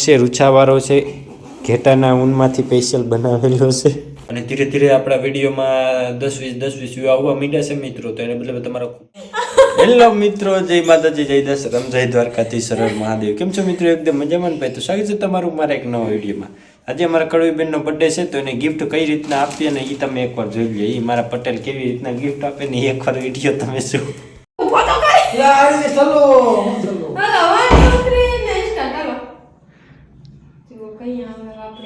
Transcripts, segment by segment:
છે રૂછાવાળો છે ઘેટાના ઊનમાંથી સ્પેશિયલ બનાવેલો છે. અને ધીરે ધીરે આપણા વિડીયોમાં દસ વીસ દસ વીસ વ્યૂ આવવા મીડ્યા છે મિત્રો તો એને બદલે તમારો હેલો મિત્રો જય માતાજી જય દસ જય દ્વારકાથી સરળ મહાદેવ. કેમ છો મિત્રો? એકદમ મજામાં ભાઈ? તો સ્વાગત છે તમારું મારા એક નવા વિડીયોમાં. આજે અમારા કડવીબેનનો બર્થડે છે તો એને ગિફ્ટ કઈ રીતના આપીએ અને એ તમે એકવાર જોઈ લો એ મારા પટેલ કેવી રીતના ગિફ્ટ આપે ને એકવાર વીડિયો તમે શું ફોટો કરી યાર એ ચલો ચલો હાલો વન ટુ થ્રી ને સ્ટાર્ટ હાલો જુઓ કઈ આવે આપણે જોઈએ આવો ની આ છે મિત્રો અમારે ઓહે. ઓહો ગિફ્ટ લઈને આવ્યા આમનું પેકિંગ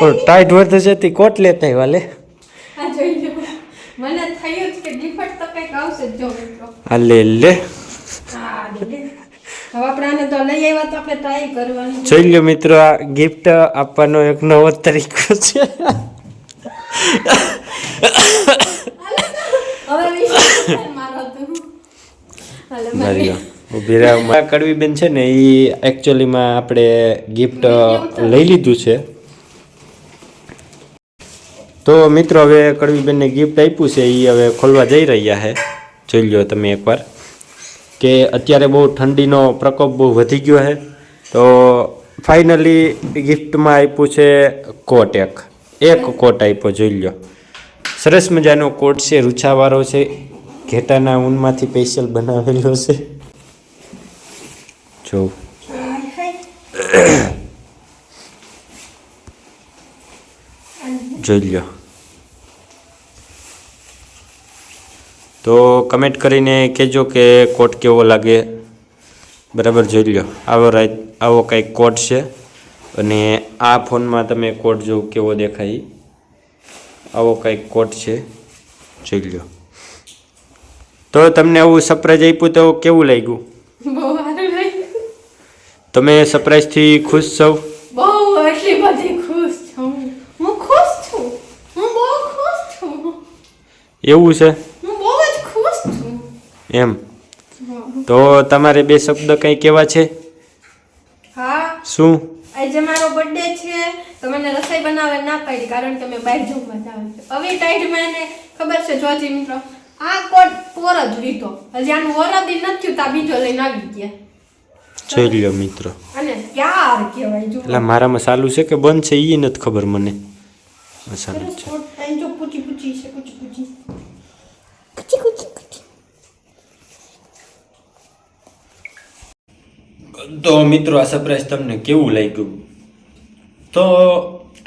પણ કરી. ટાઈટ વર્થ છે તે કોટ લેતા વાલે. આ મને થયું કે ગિફ્ટ તો કંઈક આવશે જો મિત્રો. આ લે લે હા લે લે. હવે આપણે આને તો લઈ આવ્યા તો આપણે ટ્રાય કરવાની જોઈ લો મિત્રો આ ગિફ્ટ આપવાનો એક નવો તરીકો છે. હવે વિશ્વાસ મારો તો. હાલો મારી. ઊભી રહે. મારા કડવી બેન છે ને એ એકચ્યુઅલીમાં આપણે ગિફ્ટ લઈ લીધું છે. તો મિત્રો હવે કડવીબેનને ગિફ્ટ આપ્યું છે એ હવે ખોલવા જઈ રહ્યા છે. જોઈ લો તમે એકવાર. કે અત્યારે બહુ ઠંડીનો પ્રકોપ બહુ વધી ગયો છે. તો ફાઇનલી ગિફ્ટમાં આપ્યું છે કોટ એક. એક કોટ આપ્યો જોઈ લો સરસ મજાનો કોટ છે રૂછાવાળો છે. ઘેટાના ઊનમાંથી સ્પેશિયલ બનાવેલો છે. જો. જોઈ લો તો કમેન્ટ કરીને કહેજો કે કોટ કેવો લાગે. બરાબર જોઈ લો આવો રાઈટ આવો કંઈક કોટ છે. અને આ ફોનમાં તમે કોટ જો કેવો દેખાય. આવો કંઈક કોટ છે. જોઈ લો તો તમને આવું સરપ્રાઈઝ આપ્યું તો કેવું લાગ્યું? તમે સરપ્રાઈઝથી ખુશ છો? બહુ એટલી બધી ખુશ છું. હું ખુશ છું. હું બહુ ખુશ છું. એવું છું? એમ. તો તમારે બે શબ્દ કંઈ કેવા છે? હા. શું? આજે મારો બર્થડે છે. તો મને રસોઈ બનાવવા ના પાડી કારણ કે મેં બહાર જવું જવાનું હવે ટાઈટમાં એને ખબર છે જોજી મિત્રો આ કોટ પોર જ લીધો. હજી આનું વરદી નથી થયું તો બીજો લઈને આવી ગયા. જોઈ લ્યો મિત્રો. અને ક્યાર કહેવાય જો. એટલે મારામાં ચાલુ છે કે બંધ છે એ નથી ખબર મને? ચાલુ છે. કોટ. અહીં જો પૂછી પૂછી છે પૂછી પૂછી. પૂછી પૂછી. તો મિત્રો, આ સરપ્રાઈઝ તમને કેવું લાગ્યું? તો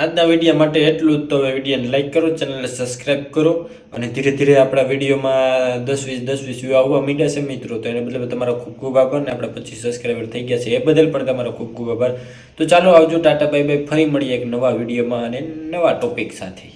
આજના વીડિયો માટે એટલું જ. તો હવે વિડીયોને લાઈક કરો ચેનલને સબસ્ક્રાઈબ કરો અને ધીરે ધીરે આપણા વિડીયોમાં દસ વીસ દસ વીસ વ્યૂ આવવા માંડ્યા છે મિત્રો. તો એને બદલે તમારો ખૂબ ખૂબ આભાર ને આપણા પચીસ સબસ્ક્રાઈબર થઈ ગયા છે. એ બદલ પણ તમારો ખૂબ ખૂબ આભાર. તો ચાલો આવજો, ટાટા બાય બાય ફરી મળીએ એક નવા વિડીયોમાં અને નવા ટોપિક સાથે.